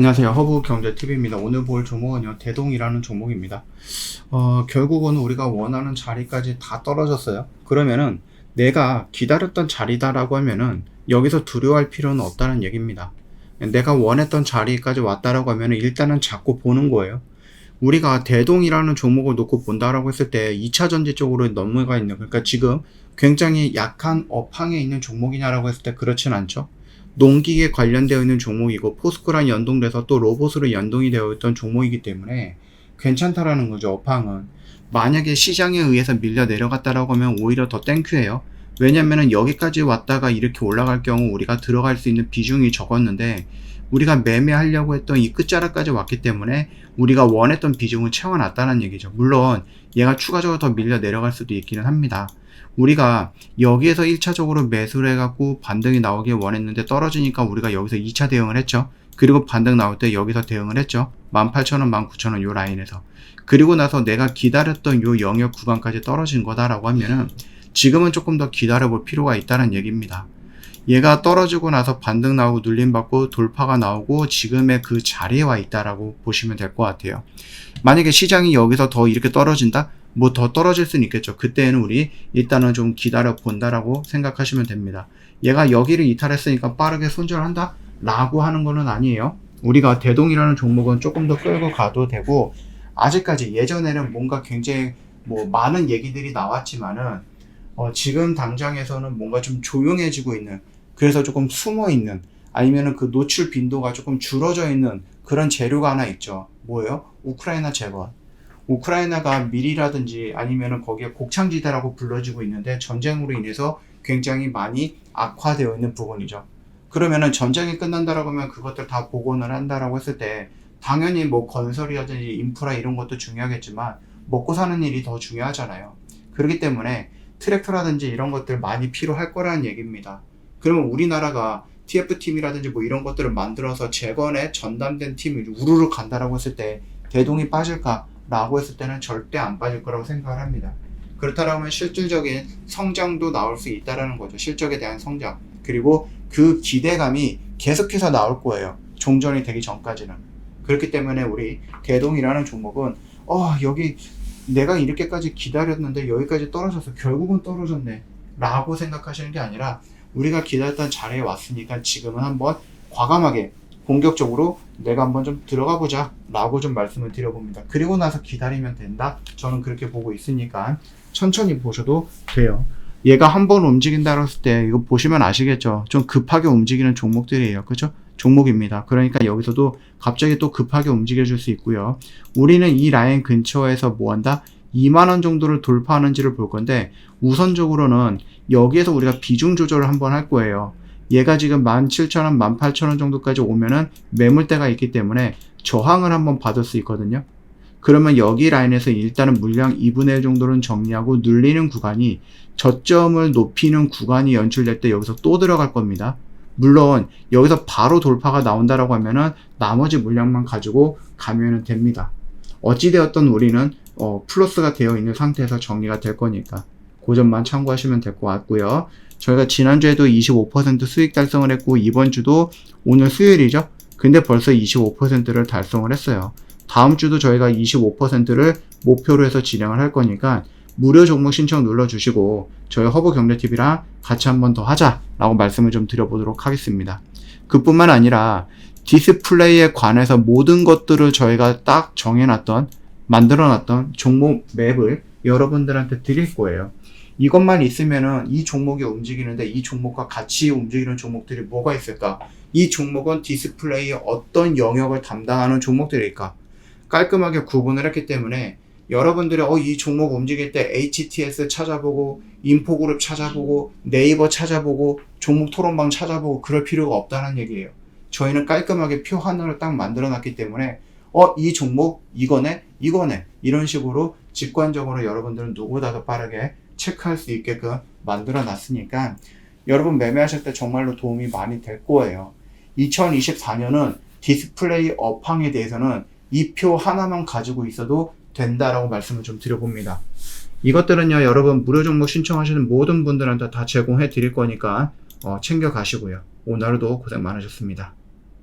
안녕하세요. 허브 경제TV입니다. 오늘 볼 종목은요, 대동이라는 종목입니다. 어, 결국은 우리가 원하는 자리까지 다 떨어졌어요. 그러면은 내가 기다렸던 자리다라고 하면은 여기서 두려워할 필요는 없다는 얘기입니다. 내가 원했던 자리까지 왔다라고 하면은 일단은 잡고 보는 거예요. 우리가 대동이라는 종목을 놓고 본다라고 했을 때 2차 전지 쪽으로 넘어가 있는, 그러니까 지금 굉장히 약한 업황에 있는 종목이냐라고 했을 때 그렇진 않죠. 농기계 관련되어 있는 종목이고 포스코랑 연동돼서 또 로봇으로 연동이 되어 있던 종목이기 때문에 괜찮다라는 거죠. 업황은. 만약에 시장에 의해서 밀려 내려갔다라고 하면 오히려 더 땡큐예요. 왜냐면은 여기까지 왔다가 이렇게 올라갈 경우 우리가 들어갈 수 있는 비중이 적었는데 우리가 매매하려고 했던 이 끝자락까지 왔기 때문에 우리가 원했던 비중을 채워놨다는 얘기죠. 물론 얘가 추가적으로 더 밀려 내려갈 수도 있기는 합니다. 우리가 여기에서 1차적으로 매수를 해갖고 반등이 나오길 원했는데 떨어지니까 우리가 여기서 2차 대응을 했죠. 그리고 반등 나올 때 여기서 대응을 했죠. 18,000원, 19,000원 요 라인에서. 그리고 나서 내가 기다렸던 요 영역 구간까지 떨어진 거다라고 하면은 지금은 조금 더 기다려볼 필요가 있다는 얘기입니다. 얘가 떨어지고 나서 반등 나오고 눌림 받고 돌파가 나오고 지금의 그 자리에 와 있다라고 보시면 될 것 같아요. 만약에 시장이 여기서 더 이렇게 떨어진다? 뭐 더 떨어질 수는 있겠죠. 그때는 우리 일단은 좀 기다려 본다라고 생각하시면 됩니다. 얘가 여기를 이탈했으니까 빠르게 손절한다? 라고 하는 거는 아니에요. 우리가 대동이라는 종목은 조금 더 끌고 가도 되고 아직까지 예전에는 뭔가 굉장히 뭐 많은 얘기들이 나왔지만은 어 지금 당장에서는 뭔가 좀 조용해지고 있는 그래서 조금 숨어 있는 아니면은 그 노출 빈도가 조금 줄어져 있는 그런 재료가 하나 있죠. 뭐예요? 우크라이나 재건. 우크라이나가 밀이라든지 아니면은 거기에 곡창지대라고 불러지고 있는데 전쟁으로 인해서 굉장히 많이 악화되어 있는 부분이죠. 그러면은 전쟁이 끝난다라고 하면 그것들 다 복원을 한다라고 했을 때 당연히 뭐 건설이라든지 인프라 이런 것도 중요하겠지만 먹고 사는 일이 더 중요하잖아요. 그렇기 때문에 트랙터라든지 이런 것들 많이 필요할 거라는 얘기입니다. 그러면 우리나라가 TF팀이라든지 뭐 이런 것들을 만들어서 재건에 전담된 팀이 우르르 간다라고 했을 때 대동이 빠질까라고 했을 때는 절대 안 빠질 거라고 생각을 합니다. 그렇다면 실질적인 성장도 나올 수 있다라는 거죠. 실적에 대한 성장. 그리고 그 기대감이 계속해서 나올 거예요. 종전이 되기 전까지는. 그렇기 때문에 우리 대동이라는 종목은 어 여기 내가 이렇게까지 기다렸는데 여기까지 떨어져서 결국은 떨어졌네 라고 생각하시는 게 아니라 우리가 기다렸던 자리에 왔으니까 지금은 한번 과감하게 공격적으로 내가 한번 좀 들어가 보자 라고 좀 말씀을 드려봅니다. 그리고 나서 기다리면 된다. 저는 그렇게 보고 있으니까 천천히 보셔도 돼요. 얘가 한번 움직인다 했을 때 이거 보시면 아시겠죠? 좀 급하게 움직이는 종목들이에요. 그죠 종목입니다. 그러니까 여기서도 갑자기 또 급하게 움직여 줄 수 있고요. 우리는 이 라인 근처에서 뭐 한다? 2만원 정도를 돌파하는지를 볼 건데 우선적으로는 여기에서 우리가 비중 조절을 한번 할 거예요. 얘가 지금 17,000원, 18,000원 정도까지 오면은 매물대가 있기 때문에 저항을 한번 받을 수 있거든요. 그러면 여기 라인에서 일단은 물량 2분의 1 정도는 정리하고 눌리는 구간이 저점을 높이는 구간이 연출될 때 여기서 또 들어갈 겁니다. 물론 여기서 바로 돌파가 나온다라고 하면은 나머지 물량만 가지고 가면 됩니다. 어찌되었던 우리는 어, 플러스가 되어 있는 상태에서 정리가 될 거니까 그 점만 참고하시면 될 것 같고요. 저희가 지난주에도 25% 수익 달성을 했고 이번 주도 오늘 수요일이죠. 근데 벌써 25%를 달성을 했어요. 다음 주도 저희가 25%를 목표로 해서 진행을 할 거니까 무료 종목 신청 눌러주시고 저희 허브 경제TV랑 같이 한번 더 하자라고 말씀을 좀 드려보도록 하겠습니다. 그뿐만 아니라 디스플레이에 관해서 모든 것들을 저희가 딱 정해놨던 만들어놨던 종목 맵을 여러분들한테 드릴 거예요. 이것만 있으면은 이 종목이 움직이는데 이 종목과 같이 움직이는 종목들이 뭐가 있을까? 이 종목은 디스플레이의 어떤 영역을 담당하는 종목들일까? 깔끔하게 구분을 했기 때문에 여러분들이 어, 이 종목 움직일 때 HTS 찾아보고 인포그룹 찾아보고 네이버 찾아보고 종목 토론방 찾아보고 그럴 필요가 없다는 얘기예요. 저희는 깔끔하게 표 하나를 딱 만들어 놨기 때문에 어, 이 종목 이거네 이거네 이런 식으로 직관적으로 여러분들은 누구보다 도 빠르게 체크할 수 있게끔 만들어 놨으니까 여러분 매매하실 때 정말로 도움이 많이 될 거예요. 2024년은 디스플레이 업황에 대해서는 이 표 하나만 가지고 있어도 된다라고 말씀을 좀 드려봅니다. 이것들은요, 여러분 무료 종목 신청하시는 모든 분들한테 다 제공해 드릴 거니까 어, 챙겨 가시고요. 오늘 하루도 고생 많으셨습니다.